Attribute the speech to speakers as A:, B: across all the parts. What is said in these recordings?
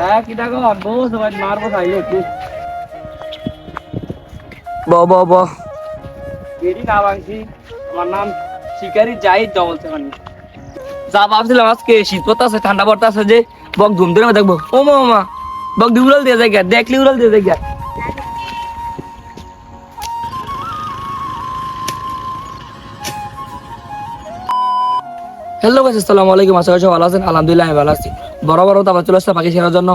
A: হ্যাঁ কি দেখো মারবো খাইলে
B: ব ব ব।
A: এটি না ভাঙছি আমার নাম শিকারি যাই বলছে মানে যা ভাবছিলাম আজকে শীত পড়তে ঠান্ডা পড়তে আছে যে বক ধুম ধরে দেখব। ও মা মা বক দি উড়াল দিয়ে যাই দেখলি উড়াল দিয়ে যাই হ্যালো গাছ আসসালামু আলাইকুম। আশা করি ভালো আছেন। আলহামদুলিল্লাহ, আমি ভালো আছি। বড় বড় তারপর চলে আসছে পাখি শেখার জন্য।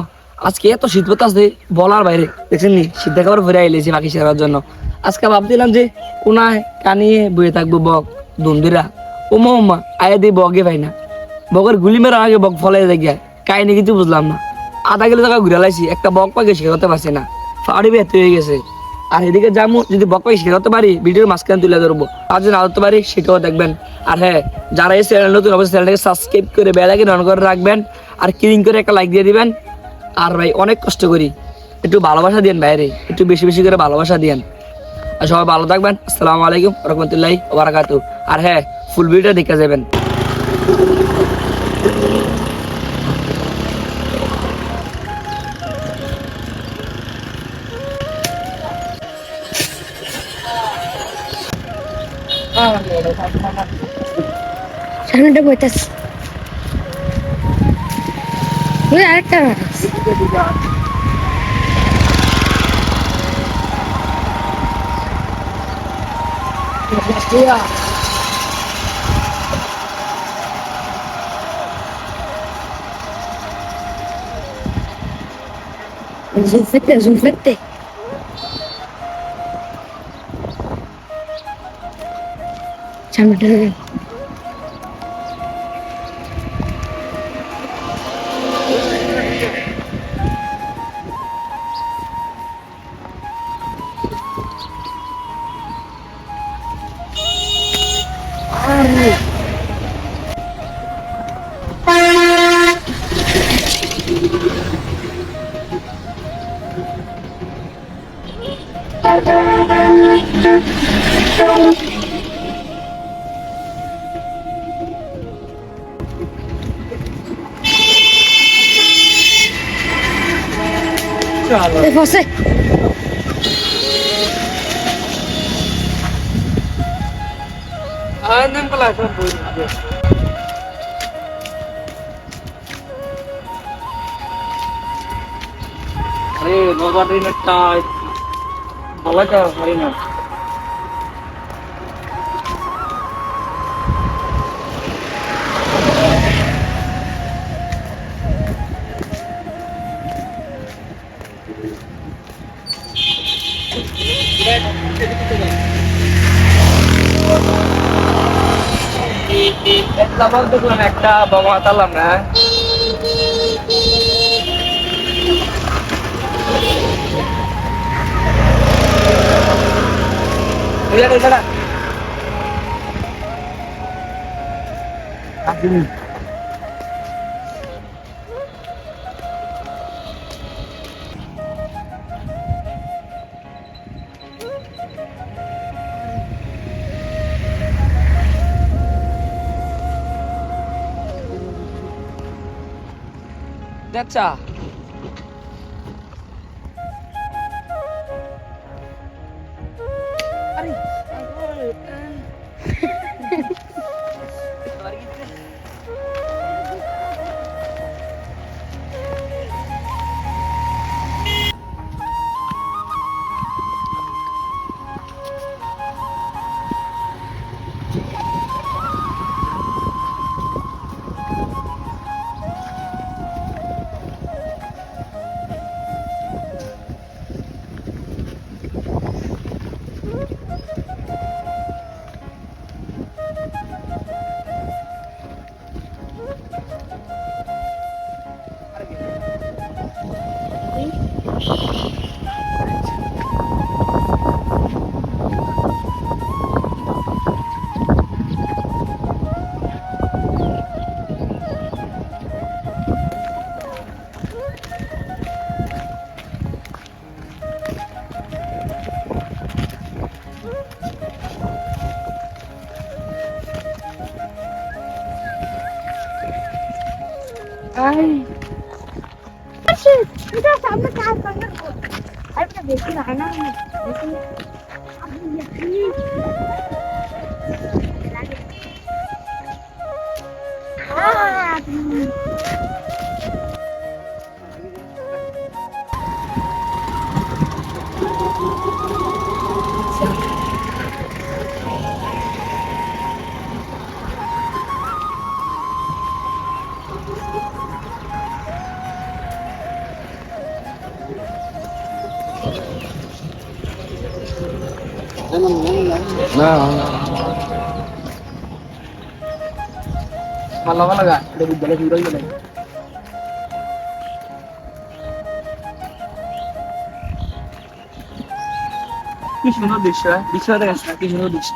A: আজকে এত শীত পড়তে বলার বাইরে। দেখছেন নি? শীত দেখাবার ঘুরে আইলেছি পাখি শেখার জন্য। আজকে ভাবছিলাম যে কোনায় কানিয়ে বয়ে থাকব বক দুন্দিরা উমা উমা, আয়া দিয়ে বগে ভাই না। বকের গুলি মেরা আগে বক ফলে দেখে কাহিনি কিছু বুঝলাম না। আধা কিলো টাকা ঘুরে লাইছি, একটা বক পাখি শেখাতে পারছি না। ফাড়ি ব্যর্থ হয়ে গেছে। আর এদিকে যাব যদি বক পাখি শেখাতে পারি, ভিডিওর মাঝখানে তুলে ধরবো। আর যদি না পারি, সেটাও দেখবেন। আর হ্যাঁ যারা এই চ্যানেল নতুন, অবশ্যই চ্যানেলটাকে সাবস্ক্রাইব করে বেলাকে অন করে রাখবেন। আর ক্লিন করে একটা লাইক দিয়ে দিবেন। আর ভাই, অনেক কষ্ট করি। একটু ভালোবাসা দিয়েন বাইরে। একটু বেশি বেশি করে ভালোবাসা দিয়েন। আর সবাই ভালো থাকবেন। আসসালামু আলাইকুম রহমতুল্লাহি ওবারাকাতু আর হ্যাঁ ফুল ভিডিওটা দেখে যাবেন।
C: সামনেটা বইতাস ওই আরেকটা Zulfette, Zulfette. সামনেটা E é
A: você? Annem não buyurun. não बाबा não टाइट não का কা হয় না একটা বল দেখলাম একটা বাবা তালাম না Udah, udah, udah. Asli. চাচা
C: 你去哪儿呢？你去哪儿啊你去
A: না। ভালো ভালো গা এটা বিদ্যালয় শুরু হয়ে কি সুন্দর দৃশ্য দৃশ্য দেখাস না কি সুন্দর দৃশ্য।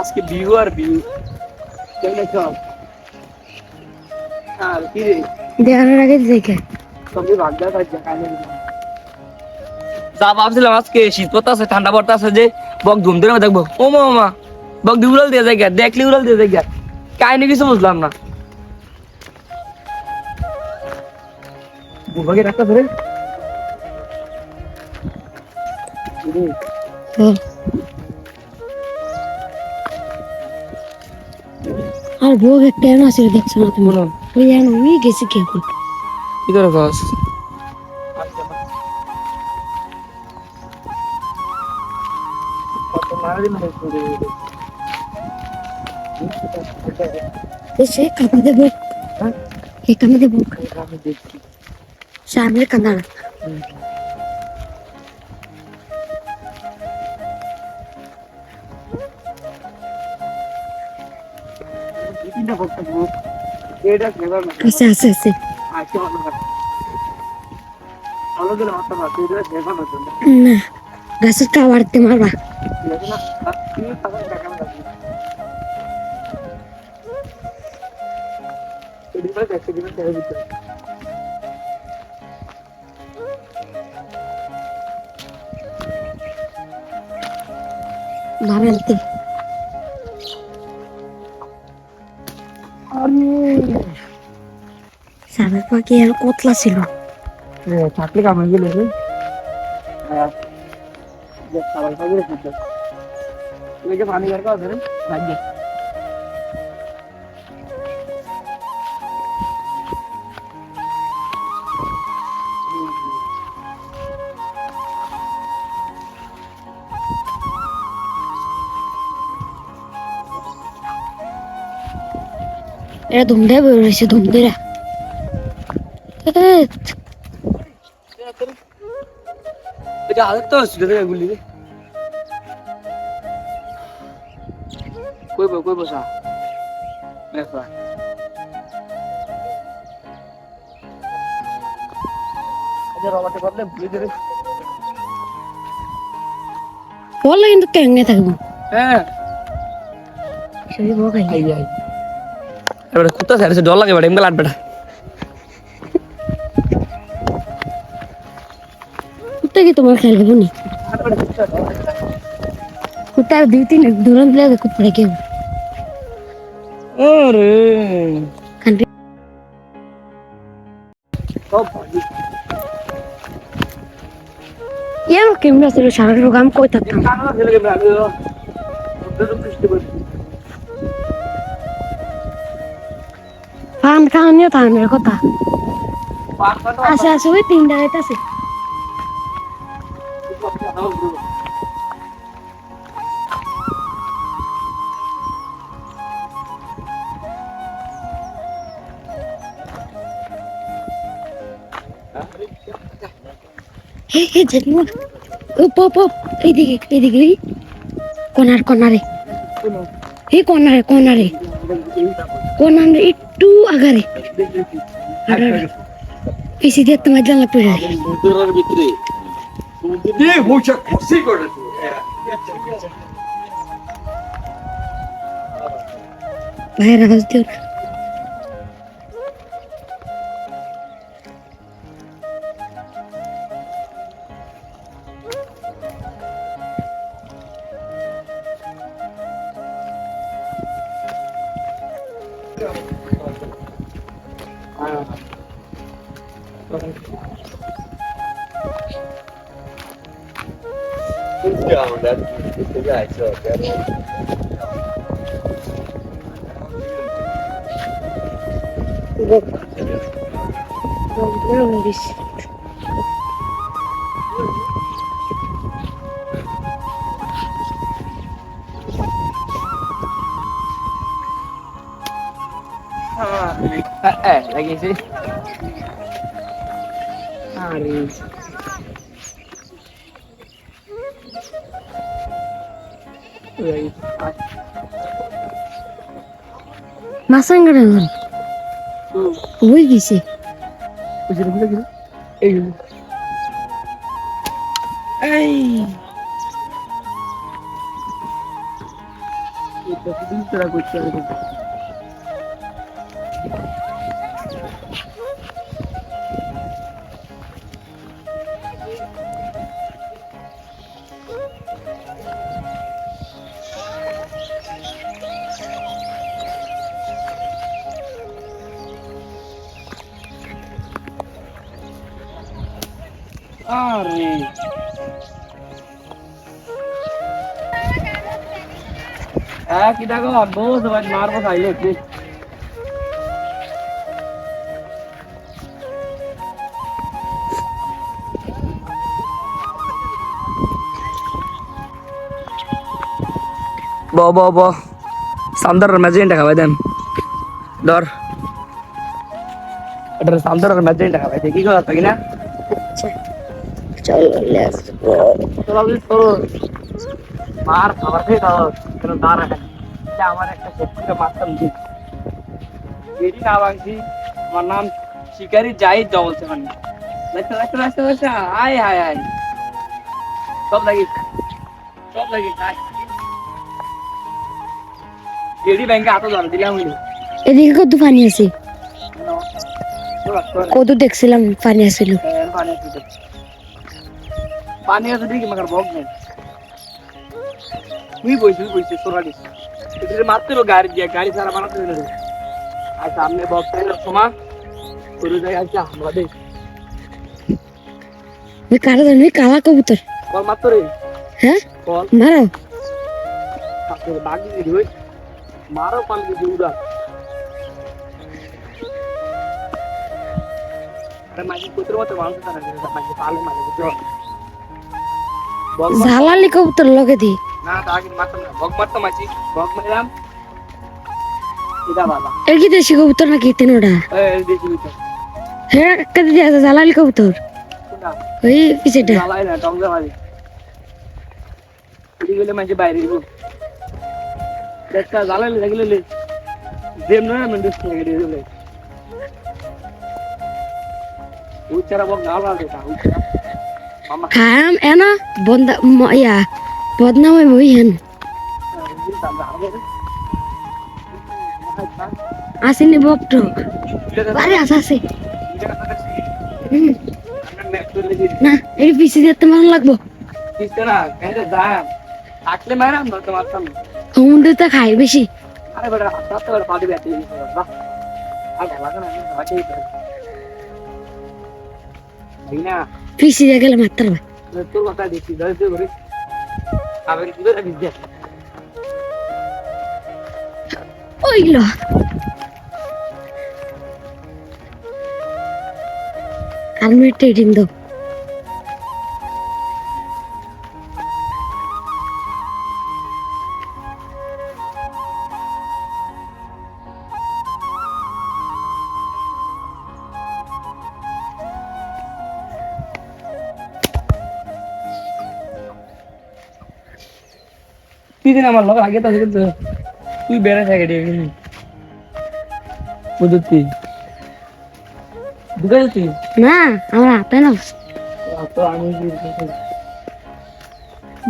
A: আজকে ভিউ আর ভিউ কেমন রে
C: দেখানোর আগে দেখে।
A: যা ভাবছিলাম আজকে শীত পড়তে আছে ঠান্ডা পড়তে আছে যে বক ধুম ধরে দেখব। ও মামা বক দি উড়াল দিয়ে যায় দেখলি উড়াল দিয়ে যায় কাহিনী কিছু বুঝলাম না। বুবাকে রাখতে ধরে?
C: হুম। আর বউ একটা এমন আছে দেখছো না তুমি
A: বলো
C: ওই যেন ওই গেছে কেউ
A: কি করে বস
C: সে কাঁদা দেবো এ কাঁদা দেবো সামনে কাঁদা আছে আছে আছে
A: আজকে ভালো কথা ভালো করে মাথা মারতে এটা ফেভার না জন্য
C: না গাছের কাবাড়তে মারবা
A: ঠিক আছে না
C: সাবের পাখি আর কোতলা ছিল?
A: থাকলে কামে গেলে রে? খাবার খাবার ফুটে তুমি যে পানি বের করো রে বো কই বসা মেসা আজ রবাতে করলে ভুলে যাবে
C: বললে কিন্তু কেঙ্গে থাকবো
A: হ্যাঁ
C: সেই বউ খাই
A: আই আই এবারে কুত্তা সাইডে ডর লাগে বেটা এমকে লাট বেটা।
C: কুত্তা কি তোমার খেয়াল দেবো নি? কুত্তা দুই তিন দূরন দিলে কুত্তা দেখে
A: আরে।
C: কান্ট্রি ইয়ার কেমন ছিল সারা রোগ আমি কই থাকতাম? ফান খাওয়ানিও থানের কথা
A: পাঁচ পাঁচ
C: আসে আসে ওই তিনটা রাত আছে হে হে জানি ও পপ পপ এইদিকে এইদিকে কোনার কোনারে কোনারে কোনারে কোনারে একটু আগারে পিছিয়ে দিয়ে তোমার জানলা পড়ে
B: সমুদ্রের ভিতরে।
C: ভাইয়ের আওয়াজ দিও Ya
A: ben güzel çok ya. Bak. Dolduruyorum
C: biz. Ah, eh, ragazzi. Ah, lì.
A: Bisa dulu gitu. Eh, gitu. Eh. Itu bisa aku cari. আরে হ্যাঁ কি দেখো বস ভাই মারবো খাইলে একটু ব ব ব সামদার ম্যাজেন্টা খাওয়াই দেন। ধর। এটা সামদার ম্যাজেন্টা খাওয়াই কি কথা কি না?
C: চলো লেটস গো
A: তোরা বুঝিস তোর মার খাবার খেয়ে দাও কেন দাঁড়া এটা আমার একটা শক্তিটা মারতাম দিন এটি না ভাঙছি আমার নাম শিকারি যাই জবলছে মানে লাগতে লাগতে লাগতে লাগতে আয় হায় আয় সব লাগি সব লাগি খাই গেড়ি ব্যাংকে আতো জানো দিলাম হইল
C: এদিকে কত পানি আছে? কত দেখছিলাম পানি আছিল
A: পানি আছে পানি আছে দেখি মাকার ভোগ নেই তুই বইছিস বইছিস তোরা দিস এটা মাত্র গাড়ি দিয়ে গাড়ি সারা বানাতে দিল আর সামনে বক্স এর সময় করে দেয় আছে আমাদের
C: ওই কারা জানি ওই কালা কবুতর
A: কল মাত্র রে
C: হ্যাঁ
A: কল
C: মারো
A: তারপরে বাকি দিদি ওই মারো পাল দিদি উড়া আরে মাঝে কুতুর মতো মানুষ তারা মাঝে পালে মাঝে বুঝছো বল
C: জ্বালালি কবুতর লগে দি।
A: না তাকে মারতাম না। বক মারতাম আছি। বক মারলাম। এটা
C: কি দেশি কবুতর নাকি তিনোটা? হ্যাঁ একটা দিদি আছে জ্বালালি কবুতর। ওই পিছেটা।
A: জ্বালাই না টঙ্গা মারি এদিকে গেলে মাঝে বাইরে দিব। দেখা জ্বালাইলে দেখলে লে। দেম না মানে দিলে উচ্চারা বক উচ্চারা।
C: খাম এনা বন্দা ইয়া বদনাম হইব হেন। আসেনি বকটক আরে আছে হুম, না এর পিছে যেতে মান লাগবো। সমুদ্রে তো খাই বেশি।
A: আরে বেটা হাতে হাতে বেটা পাটি ব্যাটে বাহ আর ভালো লাগে না। ভালো লাগে ভাই না
C: পিছে দিয়ে গেলে মাত্র ভাই
A: তোর কথা দেখি ধরে। ঘুরে আবার কি করে বিদ্যা?
C: ওইল আর মিনিট ট্রেডিং দাও।
A: তুই দিন আমার লোক আগে তো কিন্তু তুই বেড়ে থাকে রে বুঝতি দুটো তুই
C: না আমার হাতে না
A: তো আমি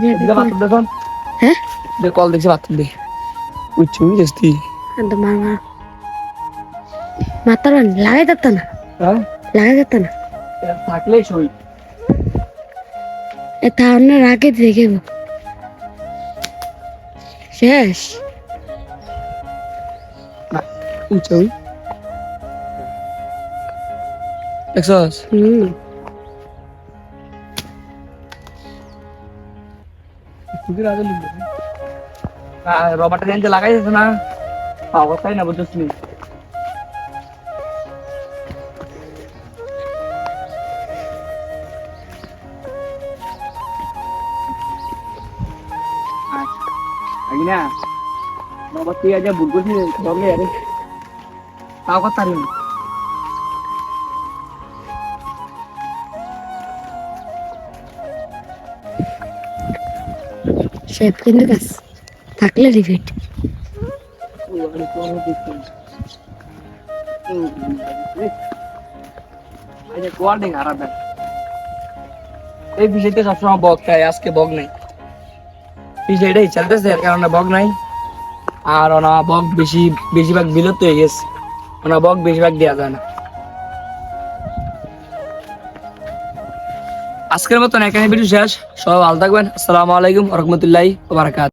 C: যে
A: বাথরুম দেখুন
C: হ্যাঁ
A: দেখ কল দেখছি বাথরুম দে উচ্চ বুঝছিস তুই
C: একদম মার মাতার লাগাই যেত না
A: হ্যাঁ
C: লাগাই যেত না
A: থাকলে সই
C: এ তাহলে রাগে দেখে শেষ।
A: উঁচা দেখছস
C: হুম।
A: রবারটা জানতে লাগাই যাচ্ছে না অবস্থাই না বুঝছিস নি আগে না বাবা তুই আজ ভুল করছিস দমে আরে তাও কথা রে
C: শেফ কিন্তু গাছ থাকলে রিপিট
A: এই বিষয়তে সবসময় বক খায় আজকে বক নাই বিষয়টাই চলতেছে, এর বক নাই। আর ওনা বক বেশি, বেশিরভাগ বিলুপ্ত হয়ে গেছে। ওনা বক বেশিরভাগ দেওয়া যায় না। আজকের মতন এখানে ভিডিও শেষ। সব ভালো থাকবেন। আসসালামু আলাইকুম রহমতুল্লাহ বারাকাত